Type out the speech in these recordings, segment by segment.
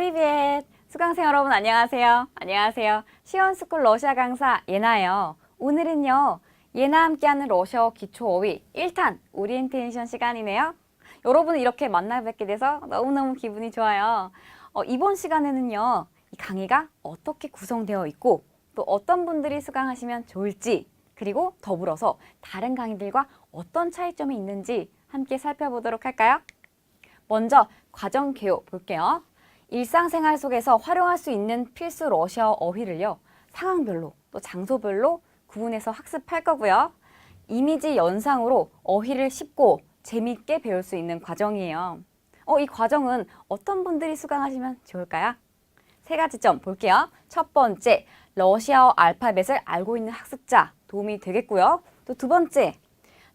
프리비엣! 수강생 여러분 안녕하세요. 안녕하세요. 시원스쿨 러시아 강사 예나예요. 오늘은요. 예나 함께하는 러시아어 기초 어휘 1탄 오리엔테이션 시간이네요. 여러분을 이렇게 만나 뵙게 돼서 너무너무 기분이 좋아요. 어, 이번 시간에는요. 이 강의가 어떻게 구성되어 있고 또 어떤 분들이 수강하시면 좋을지 그리고 더불어서 다른 강의들과 어떤 차이점이 있는지 함께 살펴보도록 할까요? 먼저 과정 개요 볼게요. 일상생활 속에서 활용할 수 있는 필수 러시아어 어휘를요. 상황별로 또 장소별로 구분해서 학습할 거고요. 이미지 연상으로 어휘를 쉽고 재미있게 배울 수 있는 과정이에요. 어, 이 과정은 어떤 분들이 수강하시면 좋을까요? 세 가지 점 볼게요. 첫 번째, 러시아어 알파벳을 알고 있는 학습자 도움이 되겠고요. 또 두 번째,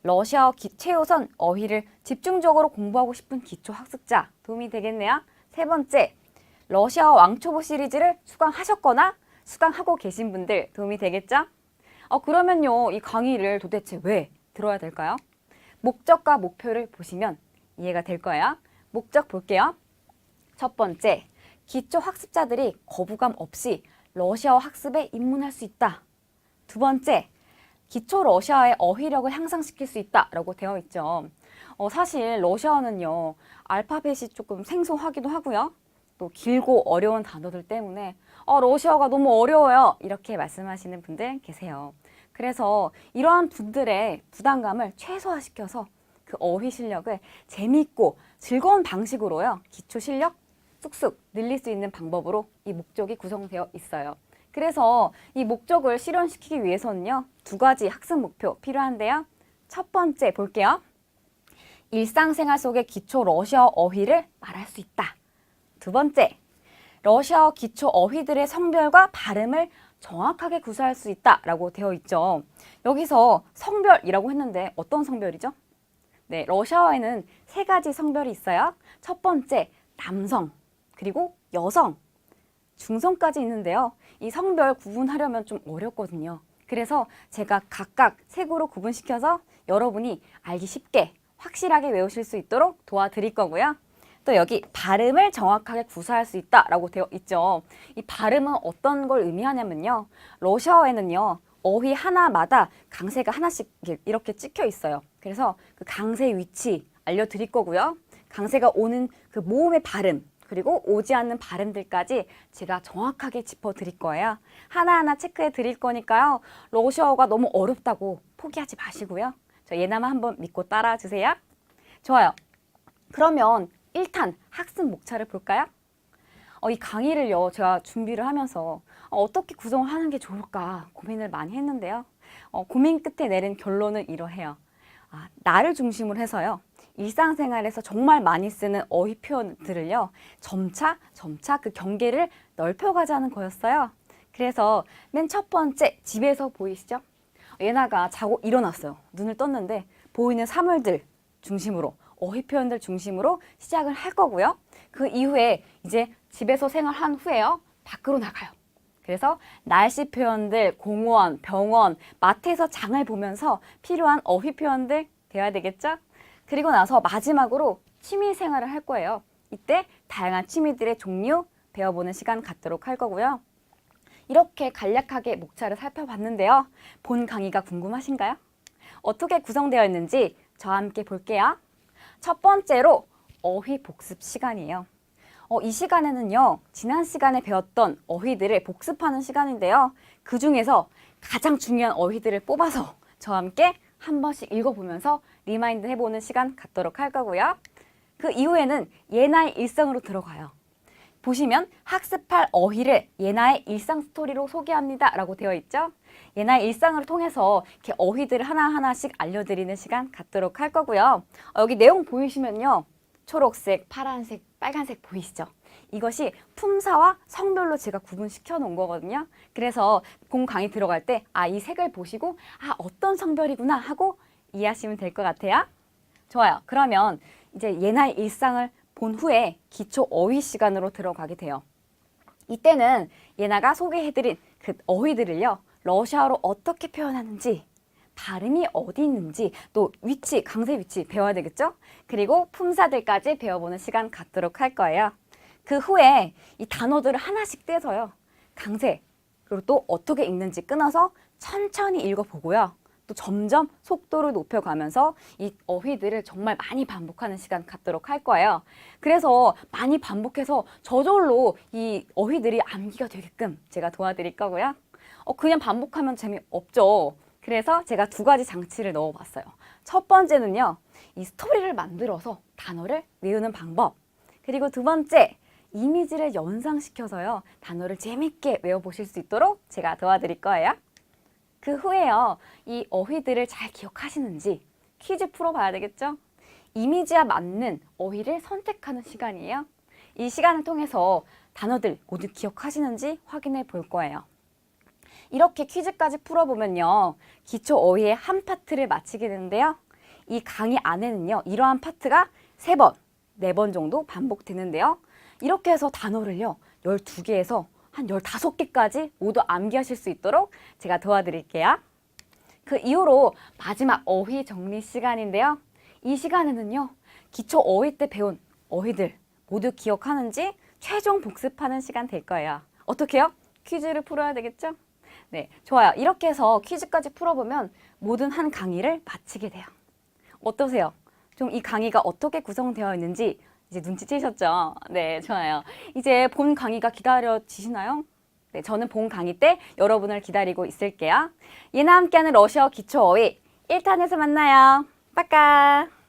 러시아어 기, 최우선 어휘를 집중적으로 공부하고 싶은 기초 학습자 도움이 되겠네요. 세 번째, 러시아어 왕초보 시리즈를 수강하셨거나 수강하고 계신 분들 도움이 되겠죠? 어, 그러면요, 이 강의를 도대체 왜 들어야 될까요? 목적과 목표를 보시면 이해가 될 거예요. 목적 볼게요. 첫 번째, 기초 학습자들이 거부감 없이 러시아어 학습에 입문할 수 있다. 두 번째, 기초 러시아의 어휘력을 향상시킬 수 있다라고 되어 있죠. 어, 사실 러시아어는요, 알파벳이 조금 생소하기도 하고요. 또 길고 어려운 단어들 때문에 어, 러시아어가 너무 어려워요. 이렇게 말씀하시는 분들 계세요. 그래서 이러한 분들의 부담감을 최소화시켜서 그 어휘 실력을 재미있고 즐거운 방식으로요. 기초 실력 쑥쑥 늘릴 수 있는 방법으로 이 목적이 구성되어 있어요. 그래서 이 목적을 실현시키기 위해서는요. 두 가지 학습 목표 필요한데요. 첫 번째 볼게요. 일상생활 속의 기초 러시아어 어휘를 말할 수 있다. 두 번째, 러시아어 기초 어휘들의 성별과 발음을 정확하게 구사할 수 있다라고 되어 있죠. 여기서 성별이라고 했는데 어떤 성별이죠? 네, 러시아어에는 세 가지 성별이 있어요. 첫 번째, 남성, 그리고 여성, 중성까지 있는데요. 이 성별 구분하려면 좀 어렵거든요. 그래서 제가 각각 색으로 구분시켜서 여러분이 알기 쉽게 확실하게 외우실 수 있도록 도와드릴 거고요. 또 여기 발음을 정확하게 구사할 수 있다라고 되어 있죠. 이 발음은 어떤 걸 의미하냐면요. 러시아어에는요. 어휘 하나마다 강세가 하나씩 이렇게 찍혀 있어요. 그래서 그 강세 위치 알려드릴 거고요. 강세가 오는 그 모음의 발음 그리고 오지 않는 발음들까지 제가 정확하게 짚어드릴 거예요. 하나하나 체크해 드릴 거니까요. 러시아어가 너무 어렵다고 포기하지 마시고요. 저 예나만 한번 믿고 따라와 주세요. 좋아요. 그러면 1탄 학습 목차를 볼까요? 어, 이 강의를요, 제가 준비를 하면서 어, 어떻게 구성을 하는 게 좋을까 고민을 많이 했는데요. 어, 고민 끝에 내린 결론은 이러해요. 아, 나를 중심으로 해서요. 일상생활에서 정말 많이 쓰는 어휘 표현들을요. 점차 점차 그 경계를 넓혀가자는 거였어요. 그래서 맨 첫 번째 집에서 보이시죠? 예나가 자고 일어났어요. 눈을 떴는데 보이는 사물들 중심으로 어휘 표현들 중심으로 시작을 할 거고요. 그 이후에 이제 집에서 생활한 후에요. 밖으로 나가요. 그래서 날씨 표현들, 공원, 병원, 마트에서 장을 보면서 필요한 어휘 표현들 배워야 되겠죠? 그리고 나서 마지막으로 취미 생활을 할 거예요. 이때 다양한 취미들의 종류 배워보는 시간 갖도록 할 거고요. 이렇게 간략하게 목차를 살펴봤는데요. 본 강의가 궁금하신가요? 어떻게 구성되어 있는지 저와 함께 볼게요. 첫 번째로 어휘 복습 시간이에요. 어, 이 시간에는요, 지난 시간에 배웠던 어휘들을 복습하는 시간인데요. 그 중에서 가장 중요한 어휘들을 뽑아서 저와 함께 한 번씩 읽어보면서 리마인드 해보는 시간 갖도록 할 거고요. 그 이후에는 예나의 일상으로 들어가요. 보시면 학습할 어휘를 예나의 일상 스토리로 소개합니다 라고 되어 있죠. 예나의 일상을 통해서 이렇게 어휘들을 하나하나씩 알려드리는 시간 갖도록 할 거고요. 어, 여기 내용 보이시면요. 초록색, 파란색, 빨간색 보이시죠? 이것이 품사와 성별로 제가 구분시켜 놓은 거거든요. 그래서 공 강의 들어갈 때, 아, 이 색을 보시고, 아, 어떤 성별이구나 하고 이해하시면 될 것 같아요. 좋아요. 그러면 이제 예나의 일상을 본 후에 기초 어휘 시간으로 들어가게 돼요. 이때는 예나가 소개해드린 그 어휘들을요, 러시아어로 어떻게 표현하는지, 발음이 어디 있는지, 또 위치, 강세 위치 배워야 되겠죠? 그리고 품사들까지 배워보는 시간 갖도록 할 거예요. 그 후에 이 단어들을 하나씩 떼서요. 강세, 그리고 또 어떻게 읽는지 끊어서 천천히 읽어보고요. 또 점점 속도를 높여가면서 이 어휘들을 정말 많이 반복하는 시간 갖도록 할 거예요. 그래서 많이 반복해서 저절로 이 어휘들이 암기가 되게끔 제가 도와드릴 거고요. 어, 그냥 반복하면 재미없죠. 그래서 제가 두 가지 장치를 넣어봤어요. 첫 번째는요, 이 스토리를 만들어서 단어를 외우는 방법. 그리고 두 번째, 이미지를 연상시켜서요, 단어를 재밌게 외워보실 수 있도록 제가 도와드릴 거예요. 그 후에요, 이 어휘들을 잘 기억하시는지 퀴즈 풀어봐야 되겠죠? 이미지와 맞는 어휘를 선택하는 시간이에요. 이 시간을 통해서 단어들 모두 기억하시는지 확인해 볼 거예요. 이렇게 퀴즈까지 풀어보면요. 기초 어휘의 한 파트를 마치게 되는데요. 이 강의 안에는요. 이러한 파트가 세 번, 네 번 정도 반복되는데요. 이렇게 해서 단어를요. 12개에서 한 15개까지 모두 암기하실 수 있도록 제가 도와드릴게요. 그 이후로 마지막 어휘 정리 시간인데요. 이 시간에는요. 기초 어휘 때 배운 어휘들 모두 기억하는지 최종 복습하는 시간 될 거예요. 어떻게요? 퀴즈를 풀어야 되겠죠? 네, 좋아요. 이렇게 해서 퀴즈까지 풀어보면 모든 한 강의를 마치게 돼요. 어떠세요? 좀 이 강의가 어떻게 구성되어 있는지 이제 눈치채셨죠? 네, 좋아요. 이제 본 강의가 기다려지시나요? 네, 저는 본 강의 때 여러분을 기다리고 있을게요. 얘나 함께하는 러시아 기초 어휘 1탄에서 만나요. 빠까!